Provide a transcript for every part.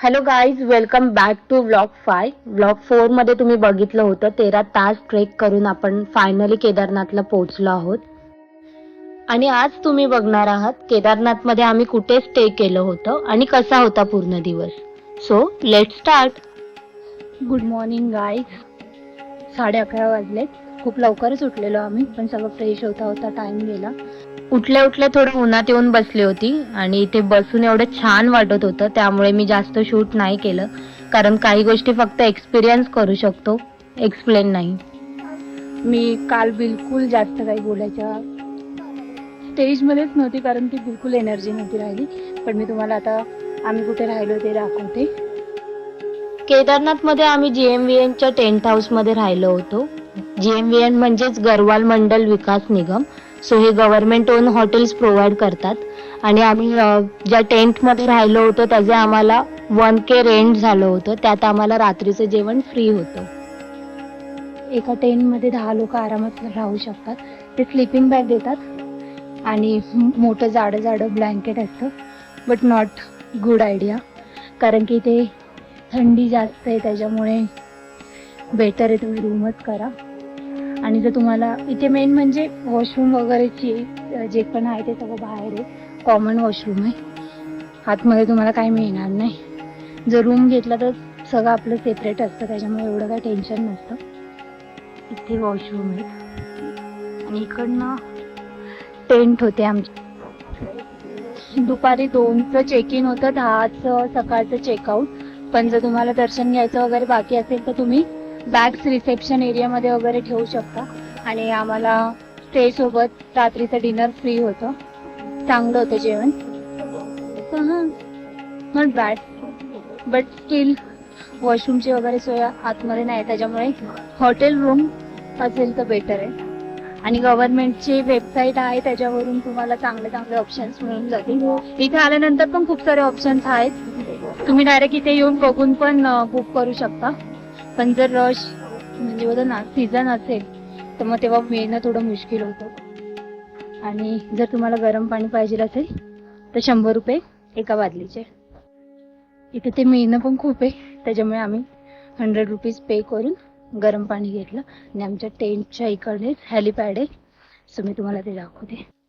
Hello guys welcome back to vlog five vlog फोरमध्ये तुम्ही बघितलं होतं तेरा तास ट्रेक करून आपण फायनली केदारनाथला पोहोचलो आहोत. आणि आज तुम्ही बघणार आहात केदारनाथमध्ये आम्ही कुठे स्टे केलं होतं आणि कसा होता पूर्ण दिवस. So let start good morning guys साडे अकरा वाजलेत. खूप लवकरच उठलेलो आम्ही पण सगळं फ्रेश होता होता टाइम गेला. उठल्या उठल्या थोडं उन्हात येऊन बसली होती आणि इथे बसून एवढं छान वाटत होतं त्यामुळे मी जास्त शूट नाही केलं. कारण काही गोष्टी फक्त एक्सपिरियन्स करू शकतो एक्सप्लेन नाही. मी काल बिलकुल जास्त काही बोलायच्या स्टेजमध्येच नव्हती कारण की बिलकुल एनर्जी नव्हती राहिली. पण मी तुम्हाला आता आम्ही कुठे राहिलो ते दाखवते. केदारनाथमध्ये आम्ही जीएमव्हीएनच्या टेंट हाऊसमध्ये राहिलो होतो. जीएमव्हीएन म्हणजेच गरवाल मंडल विकास निगम. सो हे गव्हर्नमेंट ओन हॉटेल्स प्रोव्हाइड करतात. आणि आम्ही ज्या टेंटमध्ये राहिलो होतो त्याचे आम्हाला वन के रेंट झालं होतं. त्यात आम्हाला रात्रीचं जेवण फ्री होतं. एका टेंटमध्ये दहा लोक आरामात राहू शकतात. ते स्लिपिंग बॅग देतात. आणि मोठं जाडं जाडं ब्लँकेट असतं. बट नॉट गुड आयडिया कारण की ते थंडी जास्त आहे त्याच्यामुळे बेटर आहे तुम्ही रूमच करा. आणि जर तुम्हाला इथे मेन म्हणजे वॉशरूम वगैरेची जे पण आहे ते सगळं बाहेर आहे. कॉमन वॉशरूम आहे. आतमध्ये तुम्हाला काही मिळणार नाही. जर रूम घेतला तर सगळं आपलं सेपरेट असतं. त्याच्यामुळे एवढं काही टेन्शन नसतं. इथे वॉशरूम आहे. आणि इकडनं टेंट होते आमचे. दुपारी दोनचं चेक इन होतं. दहाचं सकाळचं चेकआउट पण जर तुम्हाला दर्शन घ्यायचं वगैरे बाकी असेल तर तुम्ही बॅग्स रिसेप्शन एरियामध्ये वगैरे ठेवू शकता. आणि आम्हाला स्टे सोबत रात्रीचं डिनर फ्री होतं. चांगलं होतं जेवण. नॉट बॅड बट स्टील वॉशरूमची वगैरे सोय आतमध्ये नाही त्याच्यामुळे हॉटेल रूम असेल तर बेटर आहे. आणि गव्हर्नमेंटची वेबसाईट आहे त्याच्यावरून तुम्हाला चांगले चांगले ऑप्शन्स मिळून जातील. इथे आल्यानंतर पण खूप सारे ऑप्शन्स आहेत. तुम्ही डायरेक्ट इथे येऊन बघून पण बुक करू शकता. पण जर रश म्हणजे बघा ना सीझन असेल तर मग तेव्हा मिळणं थोडं मुश्किल होतं. आणि जर तुम्हाला गरम पाणी पाहिजे असेल तर शंभर रुपये एका बादलीचे. इथे ते मिळणं पण खूप आहे. त्याच्यामुळे आम्ही हंड्रेड रुपीज पे करून गरम पाणी घेतलं. आणि आमच्या टेंटच्या इकडेच हॅलिपॅड आहे. सो मी तुम्हाला ते दाखवते.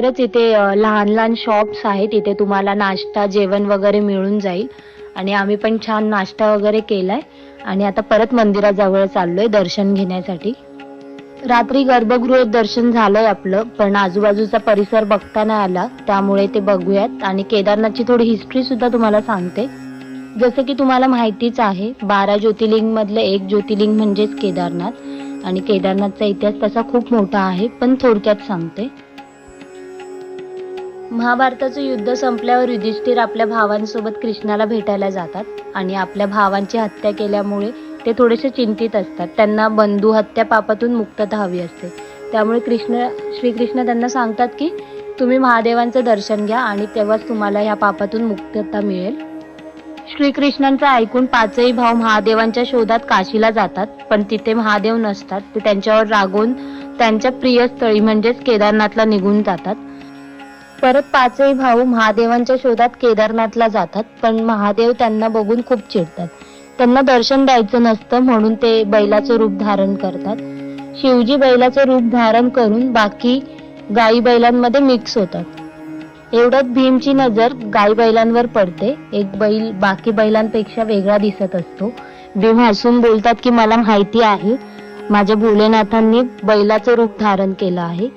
बाहेरच इथे लहान लहान शॉप्स आहेत. इथे तुम्हाला नाश्ता जेवण वगैरे मिळून जाईल. आणि आम्ही पण छान नाश्ता वगैरे केलाय. आणि आता परत मंदिराजवळ चाललोय दर्शन घेण्यासाठी. रात्री गर्भगृहात दर्शन झालंय आपलं पण आजूबाजूचा परिसर बघता नाही आला. त्यामुळे ते बघूयात. आणि केदारनाथची थोडी हिस्ट्री सुद्धा तुम्हाला सांगते. जसं की तुम्हाला माहितीच आहे बारा ज्योतिर्लिंग मधलं एक ज्योतिर्लिंग म्हणजेच केदारनाथ. आणि केदारनाथचा इतिहास तसा खूप मोठा आहे पण थोडक्यात सांगते. महाभारताचं युद्ध संपल्यावर युधिष्ठिर आपल्या भावांसोबत कृष्णाला भेटायला जातात आणि आपल्या भावांची हत्या केल्यामुळे ते थोडेसे चिंतित असतात. त्यांना बंधू हत्या पापातून मुक्तता हवी असते. त्यामुळे कृष्ण श्रीकृष्ण त्यांना सांगतात की तुम्ही महादेवांचं दर्शन घ्या आणि तेव्हाच तुम्हाला ह्या पापातून मुक्तता मिळेल. श्रीकृष्णांचं ऐकून पाचही भाव महादेवांच्या शोधात काशीला जातात पण तिथे महादेव नसतात. ते त्यांच्यावर रागवून त्यांच्या प्रिय स्थळी म्हणजेच केदारनाथला निघून जातात. परत पाचही भाऊ महादेवांच्या शोधात केदारनाथला जातात पण महादेव त्यांना बघून खूप चिडतात. त्यांना दर्शन द्यायचं नसतं म्हणून ते बैलाचं रूप धारण करतात. शिवजी बैलाचं रूप धारण करून बाकी गाई बैलांमध्ये मिक्स होतात. एवढ्यात भीमची नजर गाई बैलांवर पडते. एक बैल बाकी बैलांपेक्षा वेगळा दिसत असतो. भीम हसून बोलतात की मला माहिती आहे माझ्या भोलेनाथांनी बैलाचं रूप धारण केलं आहे.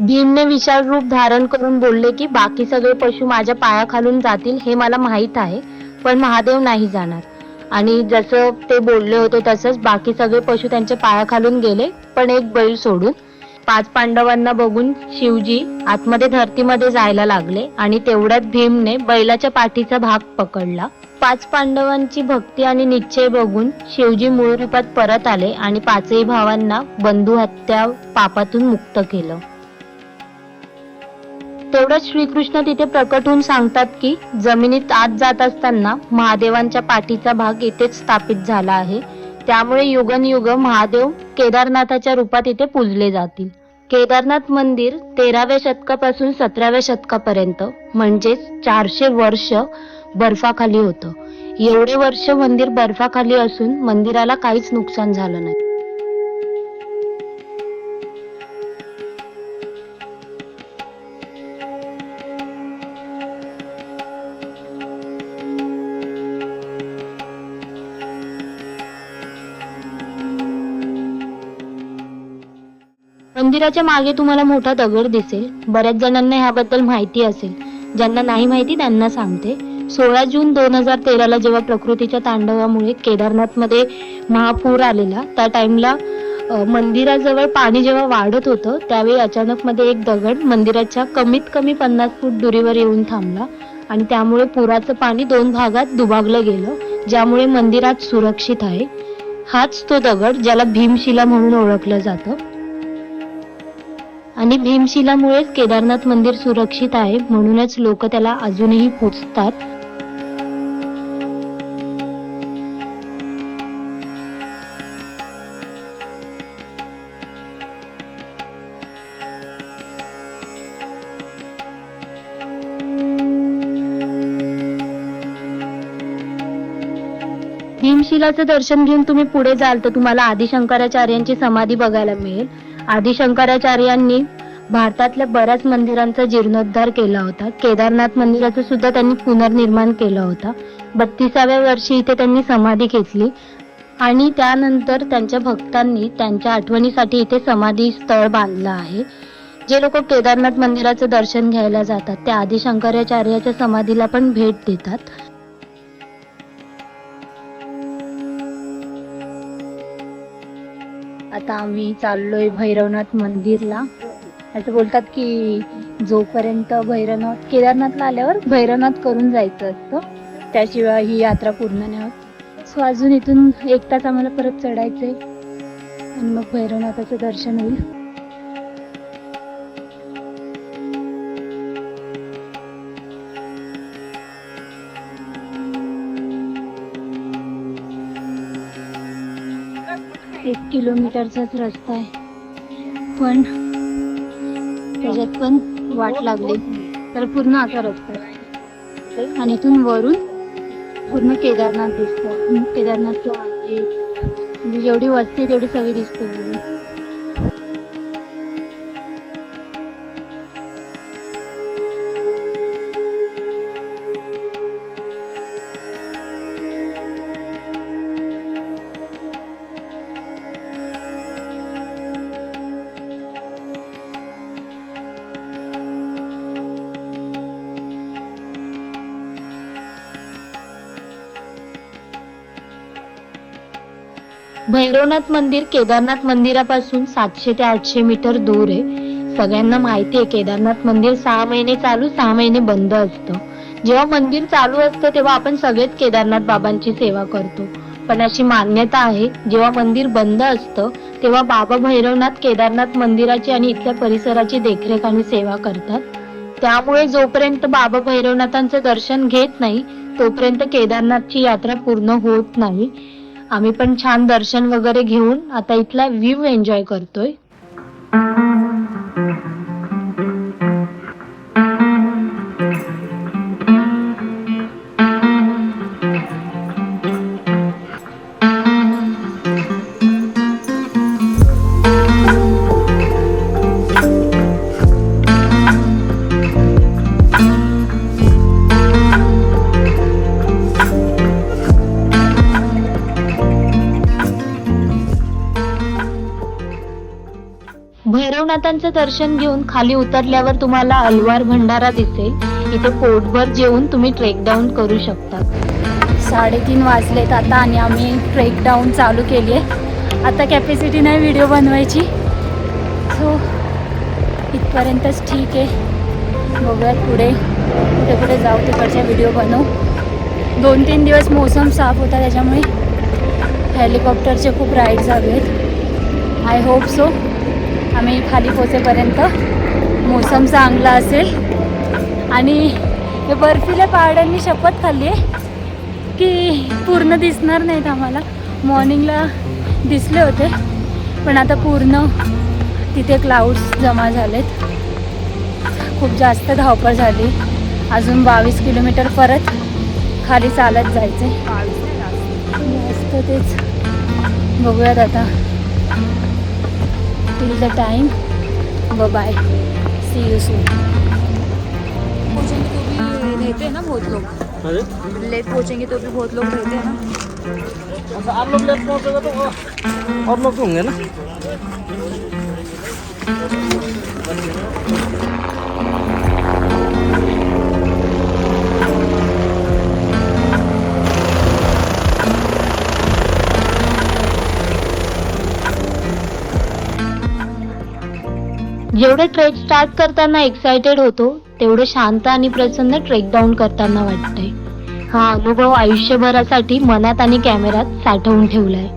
भीमने विशाल रूप धारण करून बोलले की बाकी सगळे पशु माझ्या पायाखालून जातील हे मला माहीत आहे पण महादेव नाही जाणार. आणि जसं ते बोलले होते तसंच बाकी सगळे पशु त्यांच्या पायाखालून गेले पण एक बैल सोडून पाच पांडवांना बघून शिवजी आतमध्ये धरतीमध्ये जायला लागले आणि तेवढ्यात भीमने बैलाच्या पाठीचा भाग पकडला. पाच पांडवांची भक्ती आणि निश्चय बघून शिवजी मूळ रूपात परत आले आणि पाचही भावांना बंधू हत्या पापातून मुक्त केलं. तेवढंच श्रीकृष्ण तिथे प्रकट होऊन सांगतात की जमिनीत आत जात असताना महादेवांच्या पाठीचा भाग इथेच स्थापित झाला आहे. त्यामुळे युगनयुग महादेव केदारनाथाच्या रूपात इथे पूजले जातील. केदारनाथ मंदिर तेराव्या शतकापासून सतराव्या शतकापर्यंत म्हणजेच चारशे वर्ष बर्फाखाली होतं. एवढे वर्ष मंदिर बर्फाखाली असून मंदिराला काहीच नुकसान झालं नाही. मंदिराच्या मागे तुम्हाला मोठा दगड दिसेल. बऱ्याच जणांना ह्याबद्दल माहिती असेल. ज्यांना नाही माहिती त्यांना सांगते. सोळा जून दोन हजार तेराला जेव्हा प्रकृतीच्या तांडवामुळे केदारनाथमध्ये महापूर आलेला त्या टाइमला मंदिराजवळ पाणी जेव्हा वाढत होतं त्यावेळी अचानक मध्ये एक दगड मंदिराच्या कमीत कमी पन्नास फूट दुरीवर येऊन थांबला आणि त्यामुळे पुराचं पाणी दोन भागात दुभागलं गेलं ज्यामुळे मंदिरात सुरक्षित आहे. हाच तो दगड ज्याला भीमशिला म्हणून ओळखलं जातं. आणि भीमशिलामुळेच केदारनाथ मंदिर सुरक्षित आहे म्हणूनच लोक त्याला अजूनही पोचतात. भीमशिलाचं दर्शन घेऊन तुम्ही पुढे जाल तर तुम्हाला आदिशंकराचार्यांची समाधी बघायला मिळेल. आदिशंकराचार्यांनी भारतातल्या बऱ्याच मंदिरांचा जीर्णोद्धार केला होता. केदारनाथ मंदिराचं सुद्धा त्यांनी पुनर्निर्माण केलं होतं. बत्तीसाव्या वर्षी इथे त्यांनी समाधी घेतली आणि त्यानंतर त्यांच्या भक्तांनी त्यांच्या आठवणीसाठी इथे समाधी स्थळ बांधलं आहे. जे लोक केदारनाथ मंदिराचं दर्शन घ्यायला जातात ते आदिशंकराचार्याच्या समाधीला पण भेट देतात. आता आम्ही चाललोय भैरवनाथ मंदिरला. असं बोलतात की जोपर्यंत भैरवनाथ केदारनाथला आल्यावर भैरवनाथ करून जायचं असतं. त्याशिवाय ही यात्रा पूर्ण नाही होत. सो अजून इथून एक तास आम्हाला परत चढायचंय. आणि मग भैरवनाथाचं दर्शन होईल. एक किलोमीटरचाच रस्ता आहे. पण त्याच्यात पण वाट लागली. तर पूर्ण असा रस्ता आहे आणि इथून वरून पूर्ण केदारनाथ दिसतं केदारनाथचं म्हणजे जेवढी वस्ती तेवढी सगळी दिसते. भैरवनाथ मंदिर केदारनाथ मंदिरापासून सातशे ते आठशे मीटर दूर आहे. सगळ्यांना माहिती आहे केदारनाथ मंदिर सहा महिने चालू सहा महिने बंद असतं. जेव्हा मंदिर चालू असतं तेव्हा आपण सगळेच केदारनाथ बाबांची सेवा करतो. पण अशी मान्यता आहे जेव्हा मंदिर बंद असतं तेव्हा बाबा भैरवनाथ केदारनाथ मंदिराची आणि इथल्या परिसराची देखरेख आणि सेवा करतात. त्यामुळे जोपर्यंत बाबा भैरवनाथांचं दर्शन घेत नाही तोपर्यंत केदारनाथची यात्रा पूर्ण होत नाही. आम्ही पण छान दर्शन वगैरे घेऊन आता इथला व्ह्यू एन्जॉय करतोय. भैरवनाथांचं दर्शन घेऊन खाली उतरल्यावर तुम्हाला अलवार भंडारा दिसेल. इथे पोटभर जेवून तुम्ही ट्रेक डाऊन करू शकता. साडेतीन वाजलेत आता आणि आम्ही ट्रेक डाऊन चालू केली आहे. आता कॅपॅसिटी नाही व्हिडिओ बनवायची. सो इथपर्यंतच ठीक आहे. बघूयात पुढे. कुठे कुठे जाऊ तिकडच्या व्हिडिओ बनवू. दोन तीन दिवस मोसम साफ होता त्याच्यामुळे. हेलिकॉप्टरचे खूप राईड्स हवे आहेत. आय होप सो आम्ही खाली पोचेपर्यंत मोसम चांगला असेल. आणि हे बर्फील्या पहाडांनी शपथ खाल्ली आहे की पूर्ण दिसणार नाहीत आम्हाला. मॉर्निंगला दिसले होते पण आता पूर्ण तिथे क्लाउड्स जमा झालेत. खूप जास्त धावपळ झाली. अजून बावीस किलोमीटर परत खाली चालत जायचे जास्त तेच. बघूयात आता. टिल द टाइम ब बाय सी यू सून पहुंचेंगे तो भी रहते हैं ना बहुत लोग। लेट पहुंचेंगे तो भी बहुत लोग रहते हैं ना। अच्छा आप लोग लेट पहुंचोगे तो और- और लोग तो होंगे ना। जेवढे ट्रेक स्टार्ट करताना एक्सायटेड होतो तेवढं शांत आणि प्रसन्न ट्रेक डाऊन करताना वाटतंय. हा अनुभव आयुष्यभरासाठी मनात आणि कॅमेऱ्यात साठवून ठेवलाय.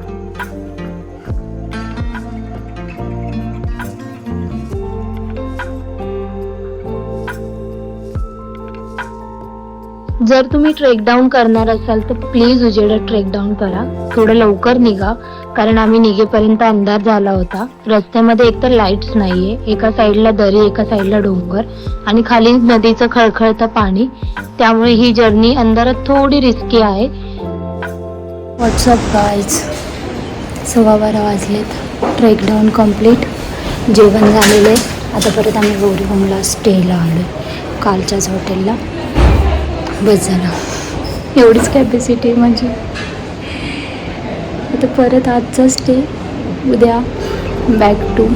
जर तुम्ही ट्रेक डाऊन करणार असाल तर प्लीज उजेडा ट्रेक डाऊन करा. थोडं लवकर निघा. कारण आम्ही निघेपर्यंत अंधार झाला होता. रस्त्यामध्ये एकतर लाईट्स नाहीये. एका साईडला दरी एका साईडला डोंगर आणि खाली नदीचं खळखळतं पाणी. त्यामुळे ही जर्नी अंधारात थोडी रिस्की आहे. व्हॉट्सअप गाईज सव्वा बारा वाजलेत. ट्रेक डाऊन कंप्लीट जेवण झालेलं आहे. आता परत आम्ही गौरीगोंडला स्टेला आलो आहे कालच्याच हॉटेलला बस झालं. एवढीच कॅपॅसिटी आहे तर परत आजचा स्टे उद्या back to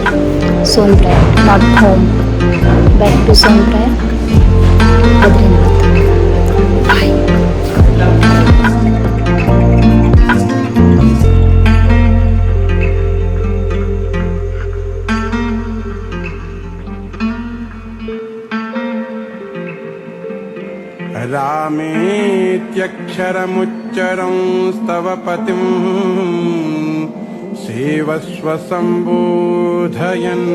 Sonprayag not home back to Sonprayag Badrinath रामेत्यक्षरमुच्चरं स्तव पतिं सेवस्व सम्बोधयन्